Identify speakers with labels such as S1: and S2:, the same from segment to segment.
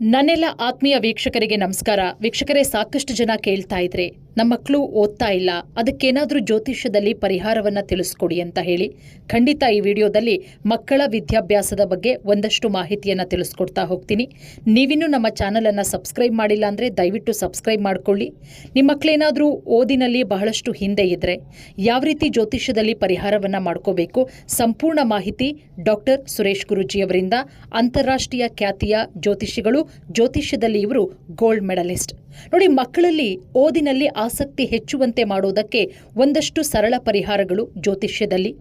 S1: ನನ್ನೆಲ್ಲ ಆತ್ಮೀಯ ವೀಕ್ಷಕರಿಗೆ ನಮಸ್ಕಾರ. ವೀಕ್ಷಕರೇ ಸಾಕಷ್ಟು ಜನ ಕೇಳ್ತಾ ಇದ್ರೆ ನಮ್ಮ ಮಕ್ಕಳು ಓದ್ತಾ ಇಲ್ಲ. ಅದಕ್ಕೇನಾದರೂ ಜ್ಯೋತಿಷ್ಯದಲ್ಲಿ ಪರಿಹಾರವನ್ನ ತಿಳಿಸ್ಕೊಡಿ ಅಂತ ಹೇಳಿ ಖಂಡಿತ ಈ ವಿಡಿಯೋದಲ್ಲಿ ಮಕ್ಕಳ ವಿದ್ಯಾಭ್ಯಾಸದ ಬಗ್ಗೆ ಒಂದಷ್ಟು ಮಾಹಿತಿಯನ್ನ ತಿಳಿಸ್ಕೊಡ್ತಾ ಹೋಗ್ತೀನಿ. ನೀವಿನ್ನೂ ನಮ್ಮ ಚಾನಲನ್ನು ಸಬ್ಸ್ಕ್ರೈಬ್ ಮಾಡಿಲ್ಲ ಅಂದರೆ ದಯವಿಟ್ಟು ಸಬ್ಸ್ಕ್ರೈಬ್ ಮಾಡ್ಕೊಳ್ಳಿ. ನಿಮ್ಮ ಮಕ್ಕಳೇನಾದರೂ ಓದಿನಲ್ಲಿ ಬಹಳಷ್ಟು ಹಿಂದೆ ಇದ್ದರೆ ಯಾವ ರೀತಿ ಜ್ಯೋತಿಷ್ಯದಲ್ಲಿ ಪರಿಹಾರವನ್ನು ಮಾಡ್ಕೋಬೇಕು ಸಂಪೂರ್ಣ ಮಾಹಿತಿ ಡಾಕ್ಟರ್ ಸುರೇಶ್ ಗುರುಜಿಯವರಿಂದ. ಅಂತಾರಾಷ್ಟ್ರೀಯ ಖ್ಯಾತಿಯ ಜ್ಯೋತಿಷಿಗಳು ಜ್ಯೋತಿಷ್ಯದಲ್ಲಿ ಇವರು ಗೋಲ್ಡ್ ಮೆಡಲಿಸ್ಟ್. ನೋಡಿ ಮಕ್ಕಳಲ್ಲಿ ಓದಿನಲ್ಲಿ ಆಸಕ್ತಿ ಹೆಚ್ಚುವಂತೆ ಮಾಡೋದಕ್ಕೆ ಒಂದಷ್ಟು ಸರಳ ಪರಿಹಾರಗಳು ಜ್ಯೋತಿಷ್ಯದಲ್ಲಿ.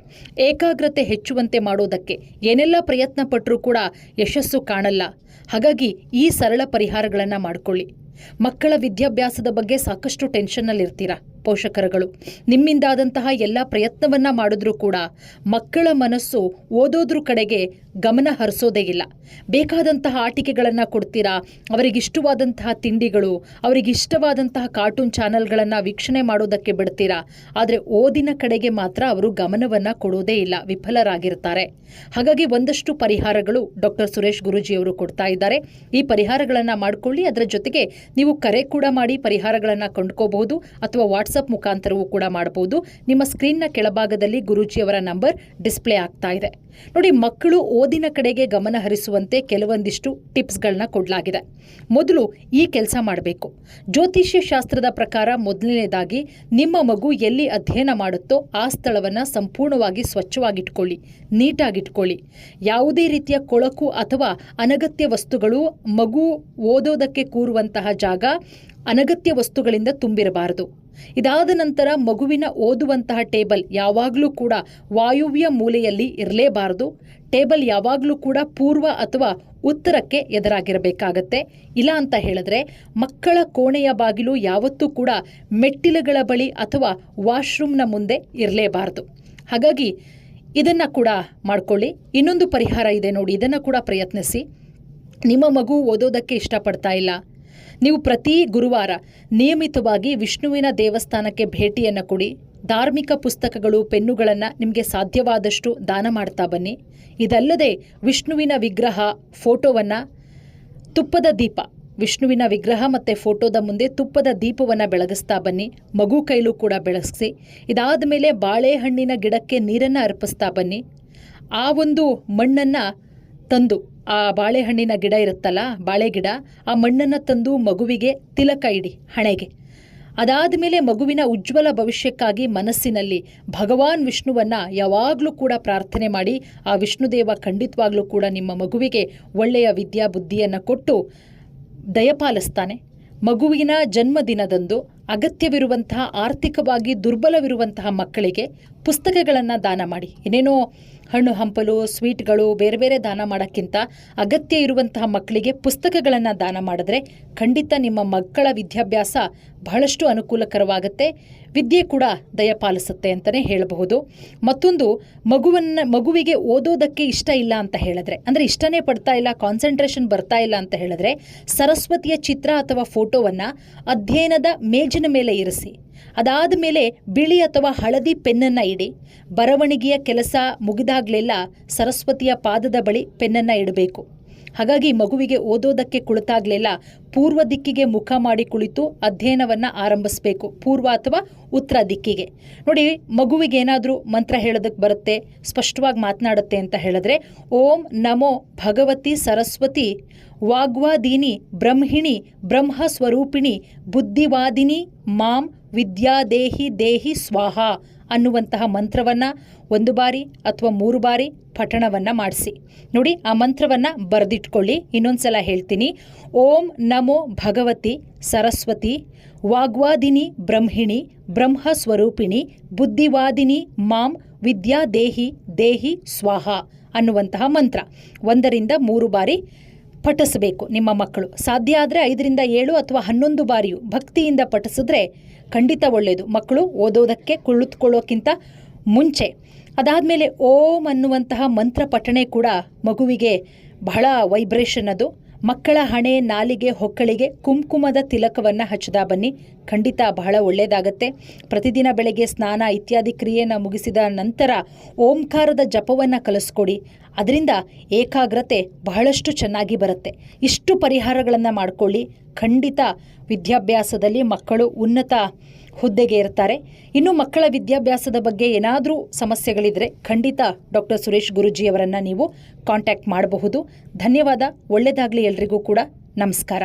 S1: ಏಕಾಗ್ರತೆ ಹೆಚ್ಚುವಂತೆ ಮಾಡೋದಕ್ಕೆ ಏನೆಲ್ಲ ಪ್ರಯತ್ನ ಪಟ್ಟರೂ ಕೂಡ ಯಶಸ್ಸು ಕಾಣಲ್ಲ. ಹಾಗಾಗಿ ಈ ಸರಳ ಪರಿಹಾರಗಳನ್ನು ಮಾಡಿಕೊಳ್ಳಿ. ಮಕ್ಕಳ ವಿದ್ಯಾಭ್ಯಾಸದ ಬಗ್ಗೆ ಸಾಕಷ್ಟು ಟೆನ್ಷನ್ನಲ್ಲಿರ್ತೀರ ಪೋಷಕರುಗಳು. ನಿಮ್ಮಿಂದಾದಂತಹ ಎಲ್ಲ ಪ್ರಯತ್ನವನ್ನ ಮಾಡಿದ್ರೂ ಕೂಡ ಮಕ್ಕಳ ಮನಸ್ಸು ಓದೋದ್ರ ಕಡೆಗೆ ಗಮನ ಹರಿಸೋದೇ ಇಲ್ಲ. ಬೇಕಾದಂತಹ ಆಟಿಕೆಗಳನ್ನು ಕೊಡ್ತೀರಾ? ಅವರಿಗಿಷ್ಟವಾದಂತಹ ತಿಂಡಿಗಳು, ಅವರಿಗಿಷ್ಟವಾದಂತಹ ಕಾರ್ಟೂನ್ ಚಾನೆಲ್ಗಳನ್ನು ವೀಕ್ಷಣೆ ಮಾಡೋದಕ್ಕೆ ಬಿಡ್ತೀರಾ? ಆದರೆ ಓದಿನ ಕಡೆಗೆ ಮಾತ್ರ ಅವರು ಗಮನವನ್ನು ಕೊಡೋದೇ ಇಲ್ಲ, ವಿಫಲರಾಗಿರ್ತಾರೆ. ಹಾಗಾಗಿ ಒಂದಷ್ಟು ಪರಿಹಾರಗಳು ಡಾಕ್ಟರ್ ಸುರೇಶ್ ಗುರೂಜಿಯವರು ಕೊಡ್ತಾ ಇದ್ದಾರೆ. ಈ ಪರಿಹಾರಗಳನ್ನು ಮಾಡಿಕೊಳ್ಳಿ. ಅದರ ಜೊತೆಗೆ ನೀವು ಕರೆ ಕೂಡ ಮಾಡಿ ಪರಿಹಾರಗಳನ್ನು ಕೊಂಡ್ಕೋಬಹುದು ಅಥವಾ ವಾಟ್ಸಪ್ ಮುಖಾಂತರವೂ ಕೂಡ ಮಾಡಬಹುದು ನಿಮ್ಮ ಸ್ಕ್ರೀನ್ನ ಕೆಳಭಾಗದಲ್ಲಿ ಗುರೂಜಿಯವರ ನಂಬರ್ ಡಿಸ್ಪ್ಲೇ ಆಗ್ತಾ ಇದೆ. ನೋಡಿ, ಮಕ್ಕಳು ಓದಿನ ಕಡೆಗೆ ಗಮನ ಹರಿಸುವಂತೆ ಕೆಲವೊಂದಿಷ್ಟು ಟಿಪ್ಸ್ಗಳನ್ನ ಕೊಡಲಾಗಿದೆ. ಮೊದಲು ಈ ಕೆಲಸ ಮಾಡಬೇಕು. ಜ್ಯೋತಿಷ್ಯ ಶಾಸ್ತ್ರದ ಪ್ರಕಾರ ಮೊದಲನೇದಾಗಿ ನಿಮ್ಮ ಮಗು ಎಲ್ಲಿ ಅಧ್ಯಯನ ಮಾಡುತ್ತೋ ಆ ಸ್ಥಳವನ್ನು ಸಂಪೂರ್ಣವಾಗಿ ಸ್ವಚ್ಛವಾಗಿಟ್ಕೊಳ್ಳಿ, ನೀಟಾಗಿಟ್ಕೊಳ್ಳಿ. ಯಾವುದೇ ರೀತಿಯ ಕೊಳಕು ಅಥವಾ ಅನಗತ್ಯ ವಸ್ತುಗಳು ಮಗು ಓದೋದಕ್ಕೆ ಕೂರುವಂತಹ ಜಾಗ ಅನಗತ್ಯ ವಸ್ತುಗಳಿಂದ ತುಂಬಿರಬಾರದು. ಇದಾದ ನಂತರ ಮಗುವಿನ ಓದುವಂತಹ ಟೇಬಲ್ ಯಾವಾಗಲೂ ಕೂಡ ವಾಯುವ್ಯ ಮೂಲೆಯಲ್ಲಿ ಇರಲೇಬಾರದು. ಟೇಬಲ್ ಯಾವಾಗಲೂ ಕೂಡ ಪೂರ್ವ ಅಥವಾ ಉತ್ತರಕ್ಕೆ ಎದುರಾಗಿರಬೇಕಾಗತ್ತೆ. ಇಲ್ಲ ಅಂತ ಹೇಳಿದ್ರೆ ಮಕ್ಕಳ ಕೋಣೆಯ ಬಾಗಿಲು ಯಾವತ್ತೂ ಕೂಡ ಮೆಟ್ಟಿಲುಗಳ ಬಳಿ ಅಥವಾ ವಾಶ್ರೂಮ್ನ ಮುಂದೆ ಇರಲೇಬಾರದು. ಹಾಗಾಗಿ ಇದನ್ನು ಕೂಡ ಮಾಡ್ಕೊಳ್ಳಿ. ಇನ್ನೊಂದು ಪರಿಹಾರ ಇದೆ ನೋಡಿ, ಇದನ್ನು ಕೂಡ ಪ್ರಯತ್ನಿಸಿ. ನಿಮ್ಮ ಮಗು ಓದೋದಕ್ಕೆ ಇಷ್ಟಪಡ್ತಾ ಇಲ್ಲ. ನೀವು ಪ್ರತಿ ಗುರುವಾರ ನಿಯಮಿತವಾಗಿ ವಿಷ್ಣುವಿನ ದೇವಸ್ಥಾನಕ್ಕೆ ಭೇಟಿಯನ್ನು ಕೊಡಿ. ಧಾರ್ಮಿಕ ಪುಸ್ತಕಗಳು, ಪೆನ್ನುಗಳನ್ನು ನಿಮಗೆ ಸಾಧ್ಯವಾದಷ್ಟು ದಾನ ಮಾಡ್ತಾ ಬನ್ನಿ. ಇದಲ್ಲದೆ ವಿಷ್ಣುವಿನ ವಿಗ್ರಹ, ಫೋಟೋವನ್ನು ತುಪ್ಪದ ದೀಪ, ವಿಷ್ಣುವಿನ ವಿಗ್ರಹ ಮತ್ತು ಫೋಟೋದ ಮುಂದೆ ತುಪ್ಪದ ದೀಪವನ್ನು ಬೆಳಗಿಸ್ತಾ ಬನ್ನಿ. ಮಗು ಕೈಲೂ ಕೂಡ ಬೆಳಗಿಸಿ. ಇದಾದ ಮೇಲೆ ಬಾಳೆಹಣ್ಣಿನ ಗಿಡಕ್ಕೆ ನೀರನ್ನು ಅರ್ಪಿಸ್ತಾ ಬನ್ನಿ. ಆ ಒಂದು ಮಣ್ಣನ್ನು ತಂದು ಆ ಬಾಳೆಹಣ್ಣಿನ ಗಿಡ ಇರುತ್ತಲ್ಲ ಬಾಳೆ ಗಿಡ ಆ ಮಣ್ಣನ್ನು ತಂದು ಮಗುವಿಗೆ ತಿಲಕ ಇಡಿ ಹಣೆಗೆ. ಅದಾದ ಮೇಲೆ ಮಗುವಿನ ಉಜ್ವಲ ಭವಿಷ್ಯಕ್ಕಾಗಿ ಮನಸ್ಸಿನಲ್ಲಿ ಭಗವಾನ್ ವಿಷ್ಣುವನ್ನ ಯಾವಾಗಲೂ ಕೂಡ ಪ್ರಾರ್ಥನೆ ಮಾಡಿ, ಆ ವಿಷ್ಣುದೇವ ಖಂಡಿತವಾಗ್ಲೂ ಕೂಡ ನಿಮ್ಮ ಮಗುವಿಗೆ ಒಳ್ಳೆಯ ವಿದ್ಯಾ ಬುದ್ಧಿಯನ್ನು ಕೊಟ್ಟು ದಯಪಾಲಿಸ್ತಾನೆ. ಮಗುವಿನ ಜನ್ಮದಿನದಂದು ಅಗತ್ಯವಿರುವಂತಹ ಆರ್ಥಿಕವಾಗಿ ದುರ್ಬಲವಿರುವಂತಹ ಮಕ್ಕಳಿಗೆ ಪುಸ್ತಕಗಳನ್ನು ದಾನ ಮಾಡಿ. ಏನೇನೋ ಹಣ್ಣು ಹಂಪಲು, ಸ್ವೀಟ್ಗಳು, ಬೇರೆ ಬೇರೆ ದಾನ ಮಾಡೋಕ್ಕಿಂತ ಅಗತ್ಯ ಇರುವಂತಹ ಮಕ್ಕಳಿಗೆ ಪುಸ್ತಕಗಳನ್ನು ದಾನ ಮಾಡಿದ್ರೆ ಖಂಡಿತ ನಿಮ್ಮ ಮಕ್ಕಳ ವಿದ್ಯಾಭ್ಯಾಸ ಬಹಳಷ್ಟು ಅನುಕೂಲಕರವಾಗುತ್ತೆ. ವಿದ್ಯೆ ಕೂಡ ದಯಪಾಲಿಸುತ್ತೆ ಅಂತಲೇ ಹೇಳಬಹುದು. ಮತ್ತೊಂದು, ಮಗುವನ್ನು, ಮಗುವಿಗೆ ಓದೋದಕ್ಕೆ ಇಷ್ಟ ಇಲ್ಲ ಅಂತ ಹೇಳಿದ್ರೆ, ಅಂದರೆ ಇಷ್ಟನೇ ಪಡ್ತಾ ಇಲ್ಲ ಕಾನ್ಸಂಟ್ರೇಷನ್ ಬರ್ತಾ ಇಲ್ಲ ಅಂತ ಹೇಳಿದ್ರೆ ಸರಸ್ವತಿಯ ಚಿತ್ರ ಅಥವಾ ಫೋಟೋವನ್ನು ಅಧ್ಯಯನದ ಮೇಜಿನ ಮೇಲೆ ಇರಿಸಿ. ಅದಾದ ಮೇಲೆ ಬಿಳಿ ಅಥವಾ ಹಳದಿ ಪೆನ್ನನ್ನು ಇಡಿ. ಬರವಣಿಗೆಯ ಕೆಲಸ ಮುಗಿದಾಗಲೆಲ್ಲ ಸರಸ್ವತಿಯ ಪಾದದ ಬಳಿ ಪೆನ್ನನ್ನು ಇಡಬೇಕು. ಹಾಗಾಗಿ ಮಗುವಿಗೆ ಓದೋದಕ್ಕೆ ಕುಳಿತಾಗ್ಲೆಲ್ಲ ಪೂರ್ವ ದಿಕ್ಕಿಗೆ ಮುಖ ಮಾಡಿ ಕುಳಿತು ಅಧ್ಯಯನವನ್ನು ಆರಂಭಿಸಬೇಕು. ಪೂರ್ವ ಅಥವಾ ಉತ್ತರ ದಿಕ್ಕಿಗೆ. ನೋಡಿ, ಮಗುವಿಗೆ ಏನಾದರೂ ಮಂತ್ರ ಹೇಳೋದಕ್ಕೆ ಬರುತ್ತೆ, ಸ್ಪಷ್ಟವಾಗಿ ಮಾತನಾಡುತ್ತೆ ಅಂತ ಹೇಳಿದ್ರೆ, ಓಂ ನಮೋ ಭಗವತಿ ಸರಸ್ವತಿ, ವಾಗ್ವಾದಿನಿ ಬ್ರಹ್ಮಿಣಿ, ಬ್ರಹ್ಮ ಸ್ವರೂಪಿಣಿ, ಬುದ್ಧಿವಾದಿನಿ, ಮಾಂ ವಿದ್ಯಾದೇಹಿ ದೇಹಿ ಸ್ವಾಹ ಅನ್ನುವಂತಹ ಮಂತ್ರವನ್ನ ಒಂದು ಬಾರಿ ಅಥವಾ ಮೂರು ಬಾರಿ ಪಠಣವನ್ನ ಮಾಡಿಸಿ. ನೋಡಿ, ಆ ಮಂತ್ರವನ್ನ ಬರೆದಿಟ್ಕೊಳ್ಳಿ. ಇನ್ನೊಂದ್ಸಲ ಹೇಳ್ತೀನಿ. ಓಂ ನಮೋ ಭಗವತಿ ಸರಸ್ವತಿ ವಾಗ್ವಾದಿನಿ ಬ್ರಹ್ಮಿಣಿ ಬ್ರಹ್ಮ ಸ್ವರೂಪಿಣಿ ಬುದ್ಧಿವಾದಿನಿ ಮಾಂ ವಿದ್ಯಾದೇಹಿ ದೇಹಿ ಸ್ವಾಹ ಅನ್ನುವಂತಹ ಮಂತ್ರ. ಒಂದರಿಂದ ಮೂರು ಬಾರಿ ಪಠಿಸಬೇಕು. ನಿಮ್ಮ ಮಕ್ಕಳು ಸಾಧ್ಯ ಆದರೆ ಐದರಿಂದ ಏಳು ಅಥವಾ ಹನ್ನೊಂದು ಬಾರಿಯು ಭಕ್ತಿಯಿಂದ ಪಠಿಸಿದ್ರೆ ಖಂಡಿತ ಒಳ್ಳೆಯದು ಮಕ್ಕಳು ಓದೋದಕ್ಕೆ ಕುಳಿತುಕೊಳ್ಳೋಕ್ಕಿಂತ ಮುಂಚೆ. ಅದಾದಮೇಲೆ ಓಂ ಅನ್ನುವಂತಹ ಮಂತ್ರ ಪಠಣೆ ಕೂಡ ಮಗುವಿಗೆ ಬಹಳ ವೈಬ್ರೇಷನ್ ಅದು. ಮಕ್ಕಳ ಹಣೆ, ನಾಲಿಗೆ, ಹೊಕ್ಕಳಿಗೆ ಕುಂಕುಮದ ತಿಲಕವನ್ನು ಹಚ್ಚದ ಬನ್ನಿ. ಖಂಡಿತ ಬಹಳ ಒಳ್ಳೆಯದಾಗತ್ತೆ ಪ್ರತಿದಿನ ಬೆಳಗ್ಗೆ ಸ್ನಾನ ಇತ್ಯಾದಿ ಕ್ರಿಯೆಯನ್ನು ಮುಗಿಸಿದ ನಂತರ ಓಂಕಾರದ ಜಪವನ್ನು ಕಲಿಸ್ಕೊಡಿ. ಅದರಿಂದ ಏಕಾಗ್ರತೆ ಬಹಳಷ್ಟು ಚೆನ್ನಾಗಿ ಬರುತ್ತೆ. ಇಷ್ಟು ಪರಿಹಾರಗಳನ್ನು ಮಾಡಿಕೊಳ್ಳಿ. ಖಂಡಿತ ವಿದ್ಯಾಭ್ಯಾಸದಲ್ಲಿ ಮಕ್ಕಳು ಉನ್ನತ ಹುದ್ದೆಗೆ ಇರ್ತಾರೆ ಇನ್ನು ಮಕ್ಕಳ ವಿದ್ಯಾಭ್ಯಾಸದ ಬಗ್ಗೆ ಏನಾದರೂ ಸಮಸ್ಯೆಗಳಿದ್ರೆ ಖಂಡಿತ ಡಾಕ್ಟರ್ ಸುರೇಶ್ ಗುರುಜಿಯವರನ್ನು ನೀವು ಕಾಂಟ್ಯಾಕ್ಟ್ ಮಾಡಬಹುದು. ಧನ್ಯವಾದ. ಒಳ್ಳೆಯದಾಗಲಿ ಎಲ್ರಿಗೂ ಕೂಡ. ನಮಸ್ಕಾರ.